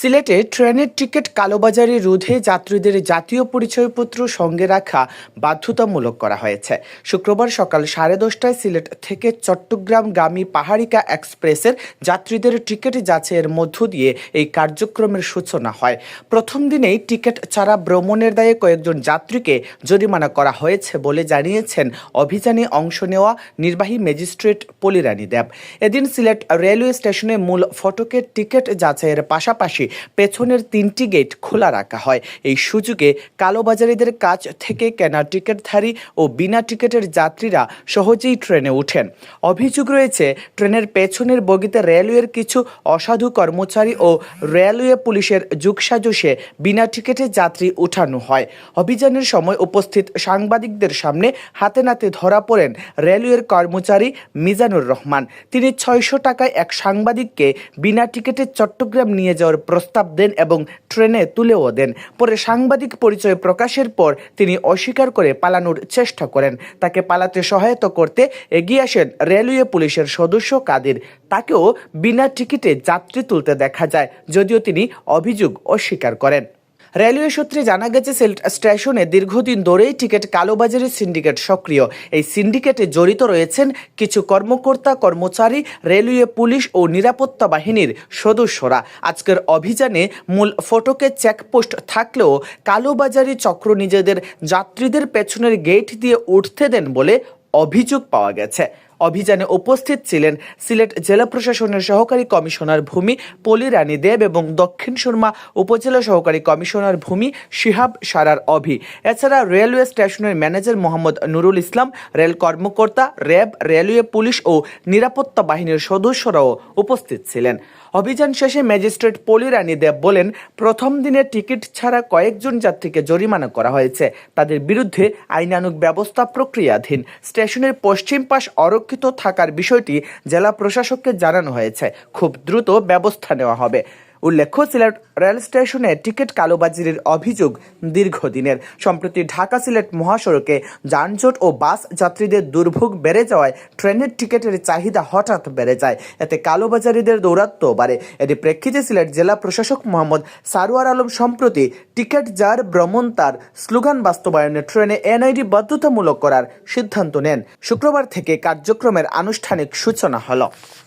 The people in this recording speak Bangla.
সিলেটে ট্রেনের টিকিট কালোবাজারি রোধে যাত্রীদের জাতীয় পরিচয়পত্র সঙ্গে রাখা বাধ্যতামূলক করা হয়েছে। শুক্রবার সকাল সাড়ে দশটায় সিলেট থেকে চট্টগ্রাম চট্টগ্রামগামী পাহাড়িকা এক্সপ্রেসের যাত্রীদের টিকিট যাচাইয়ের মধ্য দিয়ে এই কার্যক্রমের সূচনা হয়। প্রথম দিনেই টিকিট ছাড়া ভ্রমণের দায়ে কয়েকজন যাত্রীকে জরিমানা করা হয়েছে বলে জানিয়েছেন অভিযানে অংশ নেওয়া নির্বাহী ম্যাজিস্ট্রেট পলিরানী দেব। এদিন সিলেট রেলওয়ে স্টেশনে মূল ফটকের টিকিট যাচাইয়ের পাশাপাশি পেছনের তিনটি গেট খোলা রাখা হয়। এই সুযোগে কালোবাজারিদের কাছ থেকে কেনা টিকিটধারী ও বিনা টিকিটের যাত্রীরা সহজেই ট্রেনে ওঠেন। অভিযোগ রয়েছে, ট্রেনের পেছনের বগিতে রেলওয়ের কিছু অসাধু কর্মচারী ও রেলওয়ে পুলিশের যুগসাজসে বিনা টিকিটে যাত্রী উঠানো হয়। অভিযানের সময় উপস্থিত সাংবাদিকদের সামনে হাতে নাতে ধরা পড়েন রেলওয়ের কর্মচারী মিজানুর রহমান। তিনি ছয়শো টাকায় এক সাংবাদিককে বিনা টিকিটে চট্টগ্রাম নিয়ে যাওয়ার প্রস্তাব দেন এবং ট্রেনে তুলেও দেন। পরে সাংবাদিক পরিচয় প্রকাশের পর তিনি অস্বীকার করে পালানোর চেষ্টা করেন। তাকে পালাতে সহায়তা করতে এগিয়ে আসেন রেলওয়ে পুলিশের সদস্য কাদের। তাকেও বিনা টিকিটে যাত্রী তুলতে দেখা যায়, যদিও তিনি অভিযোগ অস্বীকার করেন। রেলওয়ে সূত্রে জানা গেছে স্টেশনে দীর্ঘদিন ধরেই টিকিট কালোবাজারের সিন্ডিকেট সক্রিয়। এই সিন্ডিকেটে জড়িত রয়েছেন কিছু কর্মকর্তা, কর্মচারী, রেলওয়ে পুলিশ ও নিরাপত্তা বাহিনীর সদস্যরা। আজকের অভিযানে মূল ফটকে চেকপোস্ট থাকলেও কালোবাজারি চক্র নিজেদের যাত্রীদের পেছনের গেট দিয়ে উঠতে দেন বলে অভিযোগ পাওয়া গেছে। অভিযানে উপস্থিত ছিলেন সিলেট জেলা প্রশাসনের সহকারী কমিশনার ভূমি পলি রানী দেব এবং দক্ষিণ সুরমা উপজেলা সহকারী কমিশনার ভূমি শিহাব সারার অভি। এছাড়া রেলওয়ে স্টেশনের ম্যানেজার মোহাম্মদ নুরুল ইসলাম, রেল কর্মকর্তা, র্যাব, রেলওয়ে পুলিশ ও নিরাপত্তা বাহিনীর সদস্যরাও উপস্থিত ছিলেন। অভিযান শেষে ম্যাজিস্ট্রেট পলি রানী দেব বলেন, প্রথম দিনে টিকিট ছাড়া কয়েকজন যাত্রীকে জরিমানা করা হয়েছে। তাদের বিরুদ্ধে আইনানুগ ব্যবস্থা প্রক্রিয়াধীন। স্টেশনের পশ্চিম পাশ অরক্ষিত থাকার বিষয়টি জেলা প্রশাসককে জানানো হয়েছে। খুব দ্রুত ব্যবস্থা নেওয়া হবে। উল্লেখ্য, সিলেট রেল স্টেশনে টিকিট কালোবাজির অভিযোগ দীর্ঘদিনের। সম্প্রতি ঢাকা সিলেট মহাসড়কে যানজট ও বাস যাত্রীদের দুর্ভোগ বেড়ে যাওয়ায় ট্রেনের টিকিটের চাহিদা হঠাৎ বেড়ে যায়। এতে কালোবাজারিদের দৌরাত্ম্য বাড়ে। এটি প্রেক্ষিতে সিলেট জেলা প্রশাসক মোহাম্মদ সারোয়ার আলম সম্প্রতি টিকিট যার ভ্রমণ তার স্লোগান বাস্তবায়নে ট্রেনে এনআইডি বাধ্যতামূলক করার সিদ্ধান্ত নেন। শুক্রবার থেকে কার্যক্রমের আনুষ্ঠানিক সূচনা হলো।